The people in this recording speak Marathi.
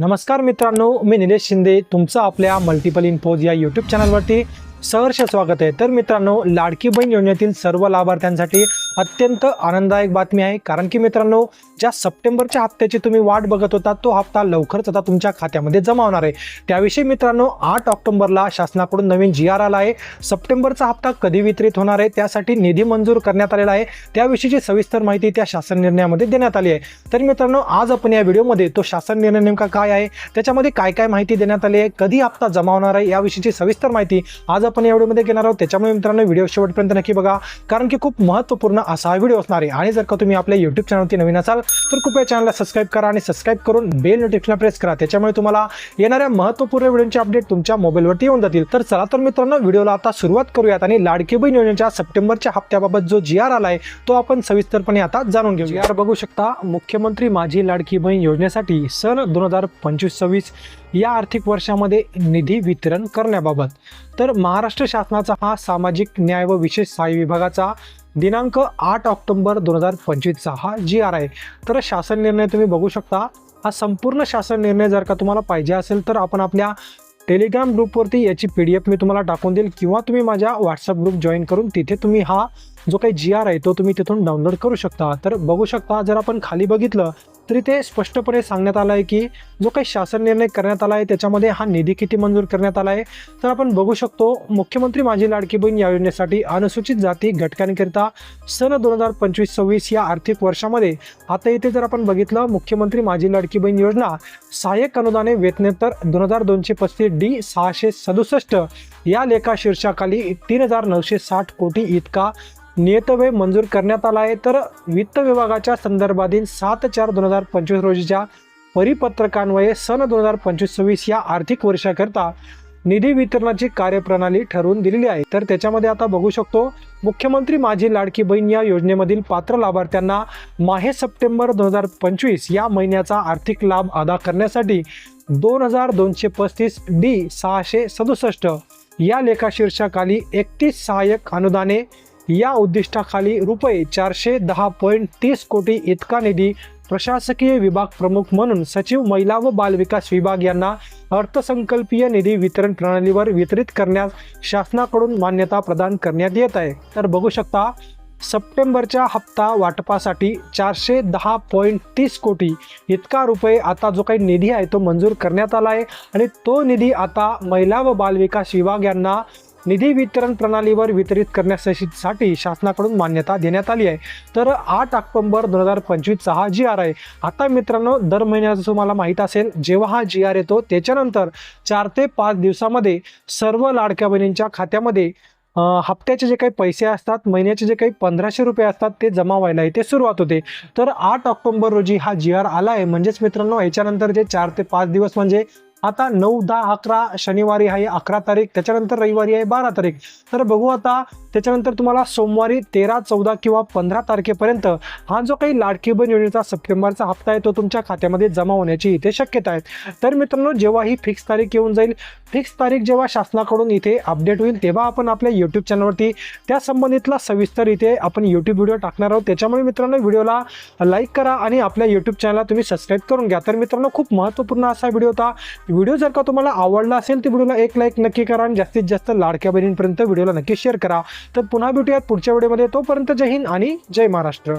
नमस्कार मित्रांनो मी निलेश शिंदे तुमचं आपल्या मल्टिपल इन्फोज या यूट्यूब चॅनलवरती सहर्ष स्वागत आहे. तर मित्रांनो लाडकी बहीण योजनेतील सर्व लाभार्थ्यांसाठी अत्यंत आनंददायक बातमी आहे. कारण की मित्रांनो ज्या सप्टेंबरच्या हप्त्याची तुम्ही वाट बघत होता तो हप्ता लवकरच आता तुमच्या खात्यामध्ये जमा होणार आहे. त्याविषयी मित्रांनो आठ ऑक्टोबरला शासनाकडून नवीन जी आर आला आहे. सप्टेंबरचा हप्ता कधी वितरित होणार आहे त्यासाठी निधी मंजूर करण्यात आलेला आहे. त्याविषयीची सविस्तर माहिती त्या शासन निर्णयामध्ये देण्यात आली आहे. तर मित्रांनो आज आपण या व्हिडिओमध्ये तो शासन निर्णय नेमका काय आहे त्याच्यामध्ये काय काय माहिती देण्यात आली आहे कधी हप्ता जमा होणार आहे याविषयीची सविस्तर माहिती आज आपण या व्हिडिओमध्ये घेणार आहोत. त्याच्यामुळे मित्रांनो व्हिडिओ शेवटपर्यंत नक्की बघा. कारण की खूप महत्त्वपूर्ण असा हा व्हिडिओ असणार आहे. आणि जर का तुम्ही आपल्या युट्यूब चॅनलवरती नवीन असाल तर कृपया चॅनलला सबस्क्राईब करा आणि सबस्क्राईब करून बेल नोटिफिकेशन प्रेस करा. त्याच्यामुळे तुम्हाला येणाऱ्या महत्त्वपूर्ण व्हिडिओचे अपडेट तुमच्या मोबाईलवरती येऊन जातील. तर चला तर मित्रांनो व्हिडिओला आता सुरुवात करूयात आणि लाडकी बहीण योजनेच्या सप्टेंबरच्या हप्त्याबाबत जो जी आर आलाय तो आपण सविस्तरपणे आता जाणून घेऊ जी आर बघू शकता मुख्यमंत्री माझी लाडकी बहीण योजनेसाठी सन दोन हजार पंचवीस सव्वीस या आर्थिक वर्षामध्ये निधी वितरण करण्याबाबत. तर महाराष्ट्र शासनाचा हा सामाजिक न्याय व विशेष सहाय्य विभागाचा दिनांक आठ ऑक्टोबर दोन हजार पंचवीसचा हा जी आर आहे. तर शासन निर्णय तुम्ही बघू शकता. हा संपूर्ण शासन निर्णय जर का तुम्हाला पाहिजे असेल तर आपण आपल्या टेलिग्राम ग्रुपवरती याची पी डी एफ मी तुम्हाला टाकून देईल किंवा तुम्ही माझ्या व्हॉट्सअप ग्रुप जॉईन करून तिथे तुम्ही हा जो काही जी आर आहे तो तुम्ही तिथून डाउनलोड करू शकता. तर बघू शकता जर आपण खाली बघितलं तरी ते स्पष्टपणे सांगण्यात आलं आहे की जो काही शासन निर्णय करण्यात आला आहे त्याच्यामध्ये हा निधी किती मंजूर करण्यात आला आहे. तर आपण बघू शकतो मुख्यमंत्री माझी लाडकी बहीण या योजनेसाठी अनुसूचित जाती घटकांकरिता सन दोन हजार पंचवीस सव्वीस या आर्थिक वर्षामध्ये आता इथे जर आपण बघितलं मुख्यमंत्री माझी लाडकी बहीण योजना सहाय्यक अनुदाने वेतनेतर दोन हजार दोनशे पस्तीस डी सहाशे सदुसष्ट या लेखा शीर्षाखाली तीन हजार नऊशे साठ कोटी इतका नियतव्यय मंजूर करण्यात आला आहे. तर वित्त विभागाच्या संदर्भातील सात चार दोन हजार पंचवीस रोजीच्या परिपत्रकान्वये सन दोन हजार पंचवीस सव्वीस या आर्थिक वर्षाकरता निधी वितरणाची कार्यप्रणाली ठरवून दिलेली आहे. तर त्याच्यामध्ये आता बघू शकतो मुख्यमंत्री माझी लाडकी बहीण या योजनेमधील पात्र लाभार्थ्यांना माहे सप्टेंबर दोन हजार पंचवीस या महिन्याचा आर्थिक लाभ अदा करण्यासाठी दोन हजार दोनशे पस्तीस डी सहाशे सदुसष्ट या लेखाशीर्षाखाली एकतीस सहाय्यक अनुदाने या उद्दिष्टाखाली रुपये चारशे दहा पॉईंट तीस कोटी इतका निधी प्रशासकीय विभाग प्रमुख म्हणून सचिव महिला व बालविकास विभाग यांना अर्थसंकल्पीय निधी वितरण प्रणालीवर वितरित करण्यास शासनाकडून मान्यता प्रदान करण्यात येत आहे. तर बघू शकता सप्टेंबरच्या हप्ता वाटपासाठी चारशे दहा पॉईंट तीस कोटी इतका रुपये आता जो काही निधी आहे तो मंजूर करण्यात आला आहे आणि तो निधी आता महिला व बालविकास विभाग यांना निधी वितरण प्रणालीवर वितरित करण्यासाठी शासनाकडून मान्यता देण्यात आली आहे. तर आठ ऑक्टोंबर दोन हजार पंचवीसचा हा जी आर आहे. आता मित्रांनो दर महिन्याचं तुम्हाला माहीत असेल जेव्हा हा जी आर येतो त्याच्यानंतर चार ते पाच दिवसामध्ये सर्व लाडक्या बहिणींच्या खात्यामध्ये हप्त्याचे जे काही पैसे असतात महिन्याचे जे काही पंधराशे रुपये असतात ते जमा व्हायला इथे सुरुवात होते. तर आठ ऑक्टोंबर रोजी हा जी आर आला आहे. म्हणजेच मित्रांनो याच्यानंतर जे चार ते पाच दिवस म्हणजे आता नऊ दहा अकरा शनिवारी आहे अकरा तारीख त्याच्यानंतर रविवारी आहे बारा तारीख. तर बघू आता त्याच्यानंतर तुम्हाला सोमवारी तेरा चौदा किंवा पंधरा तारखेपर्यंत हा जो काही लाडकी बहीण योजनेचा सप्टेंबरचा हप्ता आहे तो तुमच्या खात्यामध्ये जमा होण्याची इथे शक्यता आहे. तर मित्रांनो जेव्हा ही फिक्स तारीख येऊन जाईल फिक्स तारीख जेव्हा शासनाकडून इथे अपडेट होईल तेव्हा आपण आपल्या यूट्यूब चॅनलवरती त्या संबंधितला सविस्तर इथे आपण यूट्यूब व्हिडिओ टाकणार आहोत. त्याच्यामुळे मित्रांनो व्हिडिओला लाईक करा आणि आपल्या यूट्यूब चॅनलला तुम्ही सबस्क्राईब करून घ्या. तर मित्रांनो खूप महत्त्वपूर्ण असा व्हिडिओ होता. व्हिडिओ जर का तुम्हाला आवडला असेल तर व्हिडिओला एक लाईक नक्की करा आणि जास्तीत जास्त लाडक्या बहिणींपर्यंत व्हिडिओला नक्की शेअर करा. तर पुन्हा भेटूयात पुढच्या व्हिडिओमध्ये. तोपर्यंत जय हिंद आणि जय महाराष्ट्र.